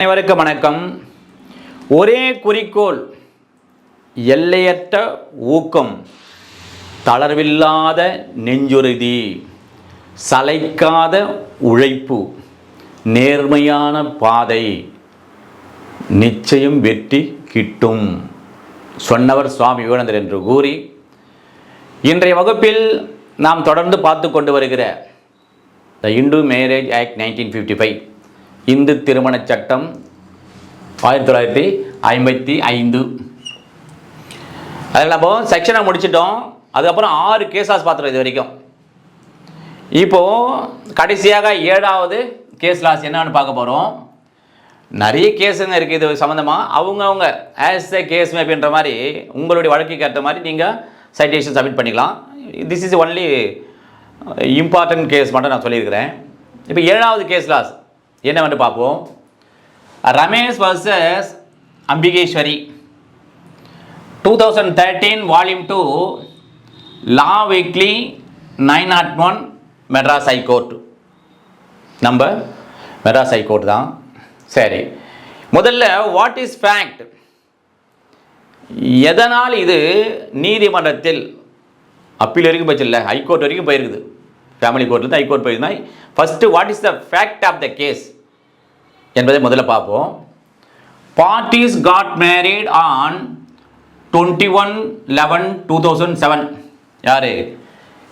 அனைவருக்கும் வணக்கம். ஒரே குறிக்கோள் எல்லையற்ற ஊக்கம் தளர்வில்லாத நெஞ்சுறுதி சளைக்காத உழைப்பு நேர்மையான பாதை நிச்சயம் வெற்றி கிட்டும் சொன்னவர் சுவாமி விவேகானந்தர் என்று கூறி இன்றைய வகுப்பில் நாம் தொடர்ந்து பார்த்து கொண்டு வருகிற the Hindu marriage act nineteen fifty five Hindu திருமணச் சட்டம் ஆயிரத்தி தொள்ளாயிரத்தி ஐம்பத்தி ஐந்து. அதில் நம்ம செக்ஷனை முடிச்சிட்டோம். அதுக்கப்புறம் ஆறு கேஸாஸ் பார்த்துருவோம் இது வரைக்கும். இப்போது கடைசியாக ஏழாவது கேஸ் லாஸ் என்னன்னு பார்க்க போகிறோம் நிறைய கேஸுங்க இருக்குது இது சம்மந்தமாக அவங்கவுங்க ஆஸ் எ கேஸ் அப்படின்ற மாதிரி உங்களுடைய வழக்குக்கு ஏற்ற மாதிரி நீங்கள் சைட்டேஷன் சப்மிட் பண்ணிக்கலாம். This is only important case மட்டும் நான் சொல்லியிருக்கிறேன். இப்போ ஏழாவது கேஸ் லாஸ் என்னவென்று பார்ப்போம்? Ramesh versus Ambikeswari. Two thousand thirteen volume two law weekly nine naught one Madras high court நம்ம மெட்ராஸ் ஹைகோர்ட் தான். சரி. முதல்ல வாட் இஸ் ஃபேக்ட் எதனால் இது நீதிமன்றத்தில் அப்பீல் வரைக்கும் போச்சு இல்லை? ஹைகோர்ட் வரைக்கும் போயிருக்குது. ஃபேமிலி கோர்ட்லேருந்து ஹைகோர்ட் போயிருந்தா first what is the fact of the case என்பதை முதல்ல பார்ப்போம். Parties got married on twenty one eleven two thousand seven யார்?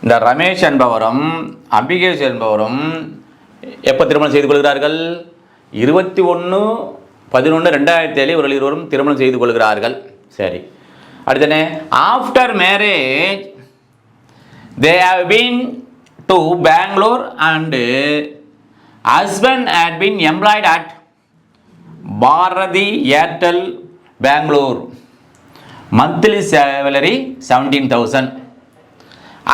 இந்த ரமேஷ் என்பவரும் அம்பிகேஷ் என்பவரும் எப்போ திருமணம் செய்து கொள்கிறார்கள்? இருபத்தி ஒன்று பதினொன்று ரெண்டாயிரத்தி ஏழு இவர்கள் இருவரும் திருமணம் செய்து கொள்கிறார்கள். சரி. அடுத்தனே after marriage they have been to Bangalore and husband had been employed at Bharti Airtel Bangalore monthly salary seventeen thousand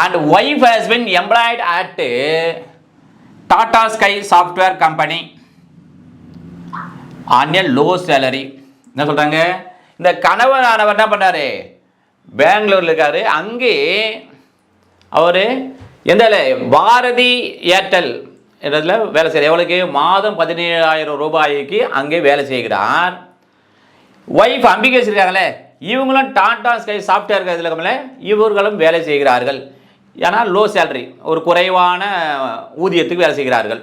and wife has been employed at Tata sky software company on a low salary என்ன சொல்கிறாங்க இந்த கணவனானவர் என்ன பண்ணார் பெங்களூரில் இருக்கார். அங்கே அவர் எந்த Bharathi Airtel. என்றதில் வேலை செய்கிற எவ்வளோக்கு மாதம் பதினேழாயிரம் ரூபாய்க்கு அங்கே வேலை செய்கிறார். ஒய்ஃப் அம்பிகேஸ் இருக்காங்களே இவங்களும் டாடா ஸ்கை சாஃப்ட்வேர் இதில் இவர்களும் வேலை செய்கிறார்கள். ஏன்னா லோ சேலரி ஒரு குறைவான ஊதியத்துக்கு வேலை செய்கிறார்கள்.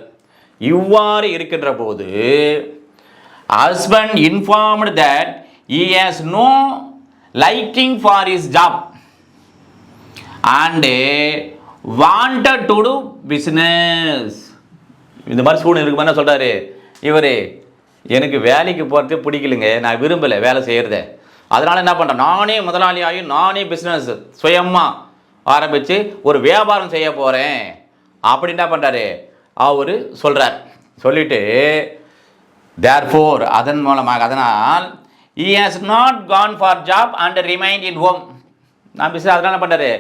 இவ்வாறு இருக்கின்ற போது husband informed that he has no liking for his job and wanted to do business இந்த மாதிரி சூழ்நிலை இருக்கு என்ன சொல்கிறாரு இவர் எனக்கு வேலைக்கு போகிறது பிடிக்கலைங்க. நான் விரும்பலை வேலை செய்கிறத அதனால் என்ன பண்ணுறேன் நானே முதலாளி ஆகி நானே பிஸ்னஸ் சுயமாக ஆரம்பித்து ஒரு வியாபாரம் செய்ய போகிறேன் அப்படி என்ன பண்ணுறாரு அவர் சொல்கிறார் சொல்லிட்டு தேர்ஃபோர் அதன் மூலமாக அதனால் he has not gone for job and remained in home non business அதனால் என்ன பண்ணுறாரு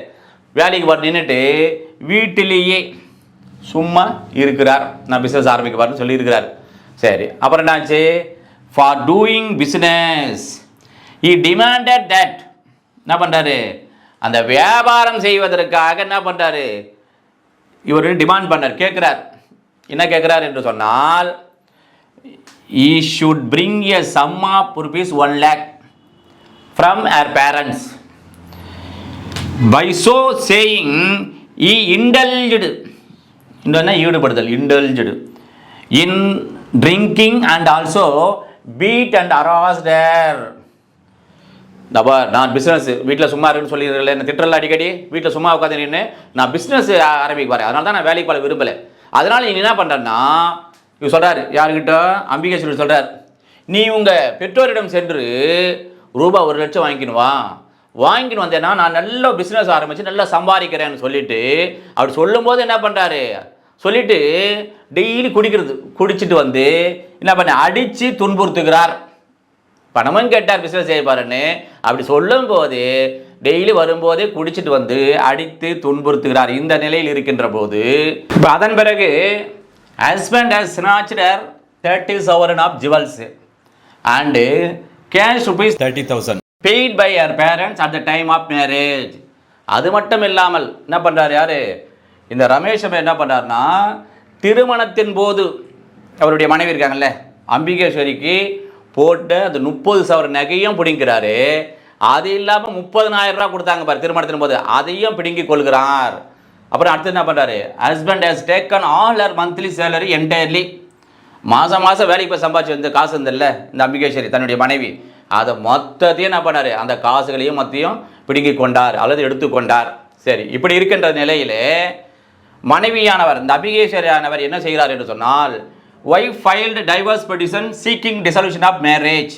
வேலைக்கு வர நின்றுட்டு வீட்டிலேயே சும்மா இருக்கிறார். நான் பிஸ்னஸ் ஆரம்பிக்க சொல்லியிருக்கிறார். சரி அப்புறம் என்னாச்சு? For doing business he demanded that என்ன பண்ணுறாரு அந்த வியாபாரம் செய்வதற்காக என்ன பண்ணுறாரு இவர் டிமாண்ட் பண்ணார் கேட்குறார். என்ன கேட்குறார் என்று சொன்னால் he should bring a sum of rupees one lakh from her parents by so saying he indulged இன்னொன்னா ஈடுபடுதல் indulged in drinking and also beat and harassed her Thapa non business வீட்டில் சும்மா இருக்குன்னு சொல்லிடுறேன் என்ன திட்டல அடிக்கடி? வீட்டில் சும்மா உட்காந்து நின்று நான் பிஸ்னஸ் ஆரம்பிக்க போகிறேன் அதனால தான் நான் வேலைக்கு போல விரும்பலை. அதனால் நீ என்ன பண்ணுறேன்னா இவர் சொல்கிறார் யாருக்கிட்ட அம்பிகேஸ்வரர் சொல்கிறார் நீ உங்கள் பெற்றோரிடம் சென்று ரூபா ஒரு லட்சம் வாங்கிக்கணுவா வாங்கிட்டு வாங்கின்னு வந்தேன்னா நான் நல்ல பிஸ்னஸ் ஆரம்பித்து நல்லா சம்பாதிக்கிறேன்னு சொல்லிட்டு அவர் சொல்லும்போது என்ன பண்ணுறாரு சொல்லிட்டு டெய்லி குடிக்கிறது குடிச்சிட்டு வந்து என்ன பண்ண அடித்து துன்புறுத்துகிறார். பணமும் கேட்டார் பிஸ்னஸ் செய்ய அப்படி அப்படி சொல்லும்போது டெய்லி வரும்போதே குடிச்சிட்டு வந்து அடித்து துன்புறுத்துகிறார். இந்த நிலையில் இருக்கின்ற போது இப்போ அதன் பிறகு husband has snatched thirty sovereign of jewels and cash rupees thirty thousand paid by her parents at the time of marriage அது மட்டும் இல்லாமல் என்ன பண்ணுறாரு யார்? இந்த ரமேஷ் என்ன பண்ணுறாருனா திருமணத்தின் போது அவருடைய மனைவி இருக்காங்கல்ல அம்பிகேஸ்வரிக்கு போட்ட அந்த முப்பது சவர நகையும் பிடிங்கிறாரு அது இல்லாமல் முப்பதனாயிரம் ரூபா கொடுத்தாங்க பாரு திருமணத்தின் போது. அதையும் பிடுங்கி கொள்கிறார். அப்புறம் அடுத்து என்ன பண்ணுறாரு husband has taken all her monthly salary entirely மாதம் மாதம் வேலைக்கு போய் சம்பாதிச்சு வந்து காசு இருந்தில்ல இந்த அம்பிகேஸ்வரி தன்னுடைய மனைவி. அதை மொத்தத்தையும் என்ன பண்ணார்? அந்த காசுகளையும் மொத்தையும் பிடுங்கி கொண்டார் அல்லது எடுத்துக்கொண்டார் சரி இப்படி இருக்கின்ற நிலையிலே மனைவியானவர் இந்த அபிகேஸ்வரியானவர் என்ன செய்கிறார் என்று சொன்னால் wife filed divorce petition seeking dissolution of marriage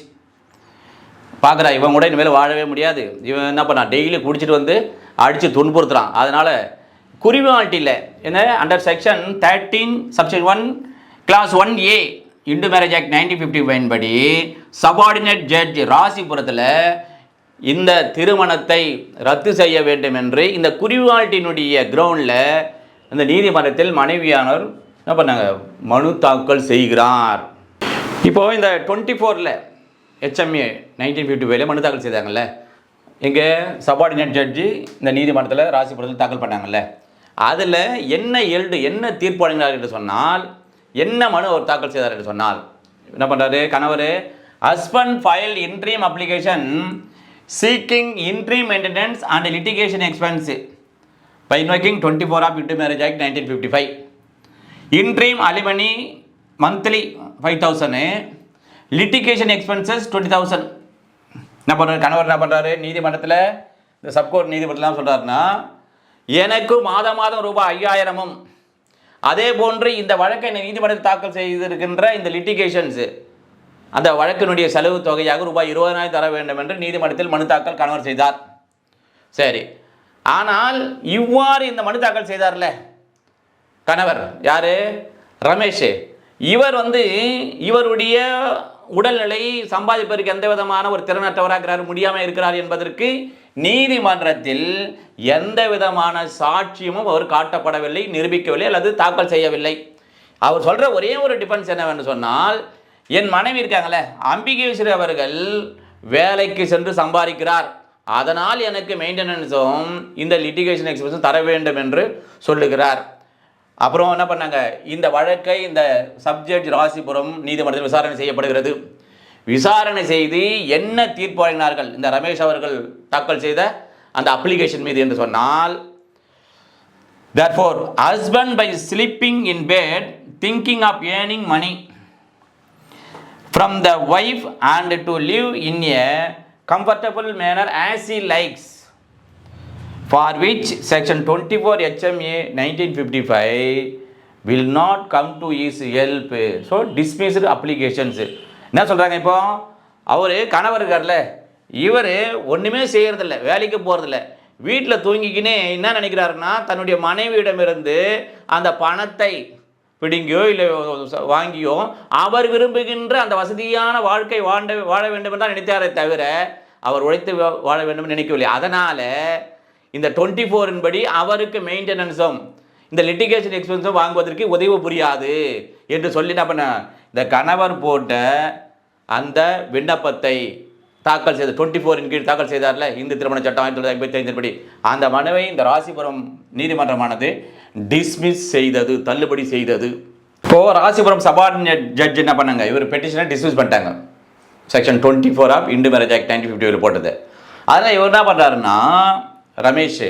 பார்க்குறா இவன் கூட இனிமேல் வாழவே முடியாது. இவன் என்ன பண்ணான்? டெய்லி குடிச்சிட்டு வந்து அடித்து துன்புறுத்துறான். அதனால் குறிவாலிட்டி இல்லை என்ன? Under section thirteen subsection one clause one A Hindu marriage act nineteen fifty five படி சபார்டினேட் ஜட்ஜ் ராசிபுரத்தில் இந்த திருமணத்தை ரத்து செய்ய வேண்டும் என்று இந்த குறிவாலிட்டியினுடைய கிரவுண்டில் இந்த நீதிமன்றத்தில் மனைவியானவர் என்ன பண்ணாங்க? மனு தாக்கல் செய்கிறார். இப்போ இந்த டுவெண்ட்டி ஃபோரில் ஹெச்எம்ஏ நைன்டீன் ஃபிஃப்டி ஃபைவ்ல மனு தாக்கல் செய்தாங்கல்ல. இங்கே சபார்டினேட் ஜட்ஜி இந்த நீதிமன்றத்தில் ராசிபுரத்தில் தாக்கல் பண்ணாங்கல்ல. அதில் என்ன எழுது என்ன தீர்ப்பு என்று சொன்னால் என்ன மனு அவர் தாக்கல் செய்தார் என்று சொன்னால் என்ன பண்ணுறாரு கணவர் husband file interim application seeking interim maintenance and litigation expense by invoking 24 of Into Marriage Act 1955. Interim alimony monthly 5000 litigation expenses 20000 என்ன பண்ணுறாரு கணவர் என்ன பண்ணுறாரு நீதிமன்றத்தில் இந்த சப்கோர்ட் நீதிமன்றத்தில் சொல்கிறாருன்னா எனக்கு மாதம் மாதம் ரூபாய் ஐயாயிரமும் அதே போன்று இந்த வழக்கை நீதிமன்றத்தில் தாக்கல் செய்திருக்கின்ற இந்த லிட்டிகேஷன்ஸு அந்த வழக்கினுடைய செலவு தொகையாக ரூபாய் இருபதனாயிரம் தர வேண்டும் என்று நீதிமன்றத்தில் மனு தாக்கல் கணவர் செய்தார். சரி. ஆனால் இவ்வாறு இந்த மனு தாக்கல் செய்தார்ல? கணவர் யாரு? ரமேஷ். இவர் வந்து இவருடைய உடல்நிலை சம்பாதிப்பதற்கு எந்த விதமான ஒரு திறனற்றவராக இருக்கிறார் முடியாமல் இருக்கிறார் என்பதற்கு நீதிமன்றத்தில் எந்த விதமான சாட்சியமும் அவர் காட்டப்படவில்லை நிரூபிக்கவில்லை அல்லது தாக்கல் செய்யவில்லை. அவர் சொல்கிற ஒரே ஒரு டிஃபென்ஸ் என்னவென்று சொன்னால் என் மனைவி இருக்காங்களே அம்பிகேஸ்வரி அவர்கள் வேலைக்கு சென்று சம்பாதிக்கிறார். அதனால் எனக்கு மெயின்டெனன்ஸும் இந்த லிட்டிகேஷன் எக்ஸ்பென்ஸும் தர வேண்டும் என்று சொல்லுகிறார். அப்புறம் என்ன பண்ணாங்க? இந்த வழக்கை இந்த சப்ஜெக்ட் ராசிபுரம் நீதிமன்றத்தில் விசாரணை செய்யப்படுகிறது. விசாரணை செய்து என்ன தீர்ப்பு வழங்கினார்கள் இந்த ரமேஷ் அவர்கள் தாக்கல் செய்த அந்த அப்ளிகேஷன் மீது என்று சொன்னால் therefore husband by sleeping in bed thinking of earning money from the wife and to live in a comfortable manner as he likes for which section twenty four HMA nineteen fifty five will not come to his help so dismissed applications என்ன சொல்கிறாங்க இப்போ? அவர் கணவர் இருக்கார்ல. இவர் ஒன்றுமே செய்கிறதில்ல வேலைக்கு போகிறதில்ல வீட்டில் தூங்கிக்கினே என்ன நினைக்கிறாருன்னா தன்னுடைய மனைவியிடமிருந்து அந்த பணத்தை பிடுங்கியோ இல்லை வாங்கியோ அவர் விரும்புகின்ற அந்த வசதியான வாழ்க்கை வாண்ட வாழ வேண்டும் என்று தான் நினைத்தாரே தவிர அவர் உழைத்து வா- வாழ வேண்டும் நினைக்கவில்லை. அதனால் இந்த டுவெண்ட்டி ஃபோரின் படி அவருக்கு மெயின்டெனன்ஸும் இந்த லிட்டிகேஷன் எக்ஸ்பென்ஸும் வாங்குவதற்கு உதவி புரியாது. என்று சொல்லி என்ன பண்ண இந்த கணவர் போட்ட அந்த விண்ணப்பத்தை தாக்கல் செய்த டுவெண்ட்டி ஃபோரின் கீழ் தாக்கல் செய்தார்ல இந்து திருமண சட்டம் ஆயிரத்தி தொள்ளாயிரத்தி ஐம்பத்தி அந்த மனுவை இந்த ராசிபுரம் நீதிமன்றமானது டிஸ்மிஸ் செய்தது தள்ளுபடி செய்தது. இப்போ ராசிபுரம் சபார்டினேட் ஜட்ஜ் என்ன பண்ணாங்க? இவர் பெட்டிஷனை டிஸ்மிஸ் பண்ணிட்டாங்க. Section twenty four of Hindu marriage act nineteen fifty போட்டது. அதனால் இவர் என்ன பண்ணுறாருன்னா Ramesh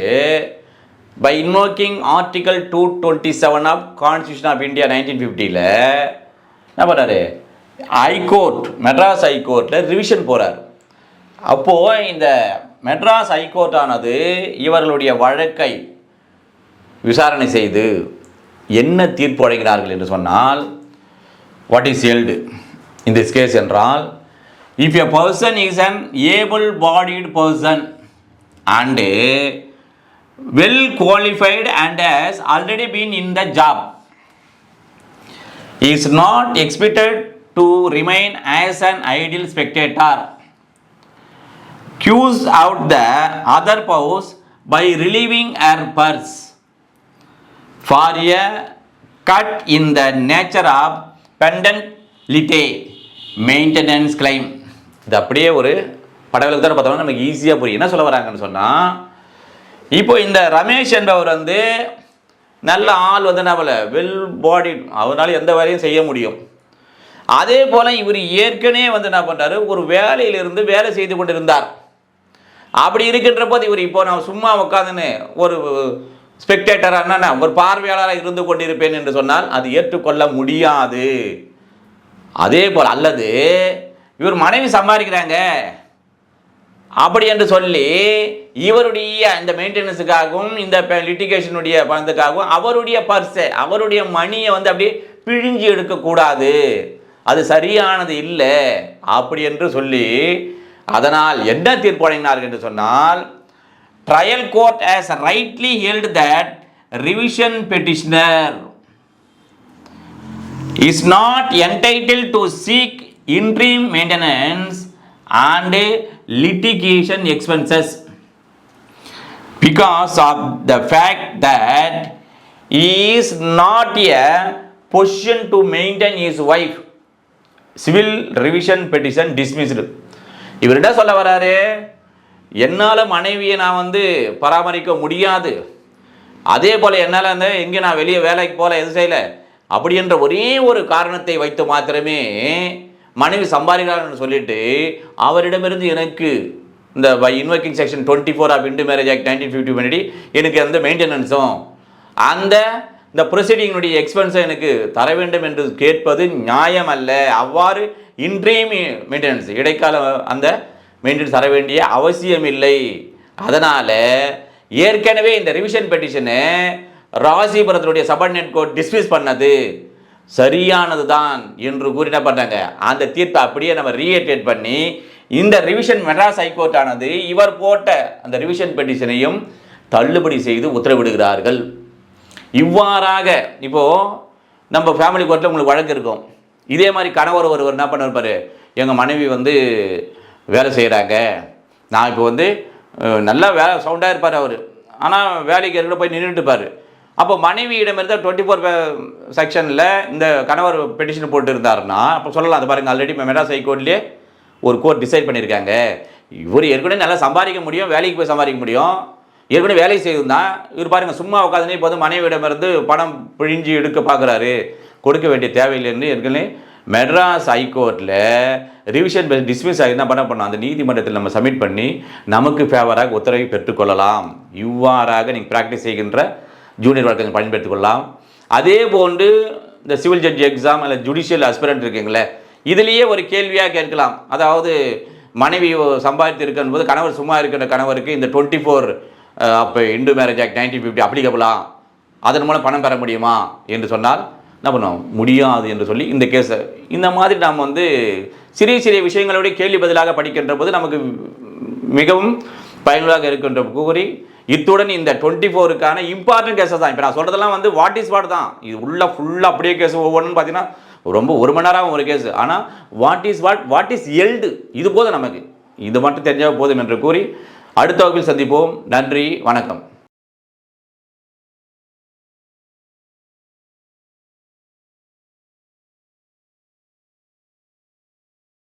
by invoking article two twenty seven of constitution of India nineteen ஃபிஃப்டியில் என்ன பண்ணாரு? ஹைகோர்ட் மெட்ராஸ் ஹைகோர்ட்டில் ரிவிஷன் போகிறார் அப்போது இந்த மெட்ராஸ் ஹைகோர்ட் ஆனது இவர்களுடைய வழக்கை விசாரணை செய்து என்ன தீர்ப்பு வழங்கினார்கள் என்று சொன்னால் what is held in this case என்றால் if a person is an able bodied person and well qualified and has already been in the job is not expected to remain as an ideal spectator squeeze out the other spouse by relieving her purse for a cut in the nature of pendente lite maintenance claim இது அப்படியே ஒரு படவில் தான் பார்த்தோம்னா நமக்கு ஈஸியாக புரியும் என்ன சொல்ல வராங்கன்னு சொன்னால் இப்போ இந்த ரமேஷ் என்பவர் வந்து நல்ல ஆள் வந்து நம்மள வெல் பாடி அவனால எந்த வேலையும் செய்ய முடியும். அதே போல் இவர் ஏற்கனவே வந்து என்ன பண்ணுறாரு ஒரு வேலையிலிருந்து வேலை செய்து கொண்டிருந்தார். அப்படி இருக்கின்ற போது இவர் இப்போ நான் சும்மா உட்காந்துன்னு ஒரு ஸ்பெக்டேட்டர் என்னன்னா ஒரு பார்வையாளராக இருந்து கொண்டிருப்பேன் என்று சொன்னால் அது ஏற்றுக்கொள்ள முடியாது. அதே போல் அல்லது இவர் மனைவி சம்பாதிக்கிறாங்க. அப்படி என்று சொல்லி இவருடைய இந்த மெயின்டெனன்ஸுக்காகவும் இந்த லிட்டிகேஷனுடைய பணத்துக்காகவும் அவருடைய பர்ஸை அவருடைய மணியை வந்து அப்படியே பிழிஞ்சு எடுக்கக்கூடாது. அது சரியானது இல்லை. அப்படி என்று சொல்லி அதனால் என்ன தீர்ப்பு வழங்கினார்கள் என்று சொன்னால் trial court has rightly held that revision petitioner is not entitled to seek interim maintenance and litigation expenses. Because of the fact that he is not a position to maintain his wife. Civil revision petition dismissed இவர் என்ன சொல்ல வராரு என்னால் மனைவியை நான் வந்து பராமரிக்க முடியாது. அதே போல் என்னால் வந்து எங்கே நான் வெளியே வேலைக்கு போகல எது செய்யலை? அப்படின்ற ஒரே ஒரு காரணத்தை வைத்து மாத்திரமே மனைவி சம்பாதிக்கிறாங்கன்னு சொல்லிட்டு அவரிடமிருந்து எனக்கு இந்த by invoking section twenty four of Hindu marriage act nineteen fifty பண்ணி எனக்கு அந்த மெயின்டெனன்ஸும் அந்த இந்த ப்ரொசீடிங்கினுடைய எக்ஸ்பென்ஸை எனக்கு தர வேண்டும் என்று கேட்பது நியாயம் அல்ல. அவ்வாறு இன்றையும் மெயின்டெனன்ஸ் இடைக்கால அந்த மெயின்டெனன்ஸ் தர வேண்டிய அவசியம் இல்லை. அதனால் ஏற்கனவே இந்த ரிவிஷன் பெட்டிஷனை ராசிபுரத்தினுடைய சபார்டினேட் கோர்ட் டிஸ்மிஸ் பண்ணது. சரியானது தான் என்று கூறி என்ன பண்ணாங்க அந்த தீர்ப்பை அப்படியே நம்ம ரீஏட்டேட் பண்ணி இந்த ரிவிஷன் மெட்ராஸ் ஹைகோர்ட் ஆனது இவர் போட்ட அந்த ரிவிஷன் பெட்டிஷனையும் தள்ளுபடி செய்து உத்தரவிடுகிறார்கள். இவ்வாறாக இப்போது நம்ம ஃபேமிலி கோர்ட்டில் உங்களுக்கு வழக்கு இருக்கும். இதே மாதிரி கணவர் ஒருவர் என்ன பண்ணிருப்பார் எங்கள் மனைவி வந்து வேலை செய்கிறாங்க நான் இப்போ வந்து நல்லா வேலை சவுண்டாக இருப்பார் அவர். ஆனால் வேலைக்கு இருக்கிற போய் நின்றுட்டுப்பார் அப்போ மனைவியிடம் இருந்த டுவெண்ட்டி ஃபோர் செக்ஷனில் இந்த கணவர் பெட்டிஷன் போட்டு இருந்தாருன்னா அப்போ சொல்லலாம் அது பாருங்கள் ஆல்ரெடி மெட்ராஸ் ஹைகோர்ட்லேயே ஒரு கோர்ட் டிசைட் பண்ணியிருக்காங்க. இவர் ஏற்கனவே நல்லா சம்பாதிக்க முடியும் வேலைக்கு போய் சம்பாதிக்க முடியும். ஏற்கனவே வேலை செய்திருந்தான் இவர் பாருங்க சும்மா உட்காந்துனே இப்போ வந்து மனைவியிடமிருந்து பணம் பிழிஞ்சு எடுக்க பார்க்குறாரு கொடுக்க வேண்டிய தேவையில்லைன்னு ஏற்கனவே மெட்ராஸ் ஹைகோர்ட்டில் ரிவிஷன் டிஸ்மிஸ் ஆகி என்ன பண்ண பண்ணோம்? அந்த நீதிமன்றத்தில் நம்ம சப்மிட் பண்ணி நமக்கு ஃபேவராக உத்தரவை பெற்றுக்கொள்ளலாம் இவ்வாறாக நீங்கள் ப்ராக்டிஸ் செய்கின்ற ஜூனியர் வழக்கறிஞர் பயன்படுத்திக் கொள்ளலாம். அதே போன்று இந்த சிவில் ஜட்ஜ் எக்ஸாம் அல்ல ஜுடிஷியல் அஸ்பிரண்ட் இருக்குங்களே இதுலேயே ஒரு கேள்வியாக கேட்கலாம். அதாவது மனைவி சம்பாதித்து இருக்கும்போது கணவர் சும்மா இருக்கிற கணவருக்கு இந்த டுவெண்ட்டி ஃபோர் அப்போ Hindu marriage act nineteen fifty அப்ளிகபிளா அதன் மூலம் பணம் பெற முடியுமா? என்று சொன்னால் என்ன பண்ணுவோம்? முடியாது என்று சொல்லி இந்த கேஸை இந்த மாதிரி நாம் வந்து சிறிய சிறிய விஷயங்களோட கேள்வி பதிலாக படிக்கின்ற போது நமக்கு மிகவும் பயனுள்ளதாக இருக்கின்ற கூறி இத்துடன் இந்த டுவெண்ட்டி ஃபோருக்கான இம்பார்ட்டன்ட் கேசஸ் தான். இப்போ நான் சொல்கிறதெல்லாம் வந்து வாட் இஸ் வாட் தான். இது உள்ள ஃபுல்லாக அப்படியே கேஸ் ஒவ்வொன்றும் பார்த்தீங்கன்னா ரொம்ப ஒரு மணி நேரம் ஒரு கேஸ் ஆனால் what is what what is held இது போதும் நமக்கு. இது மட்டும் தெரிஞ்சால் போதும் என்று கூறி அடுத்த வகுப்பில் சந்திப்போம். நன்றி வணக்கம்.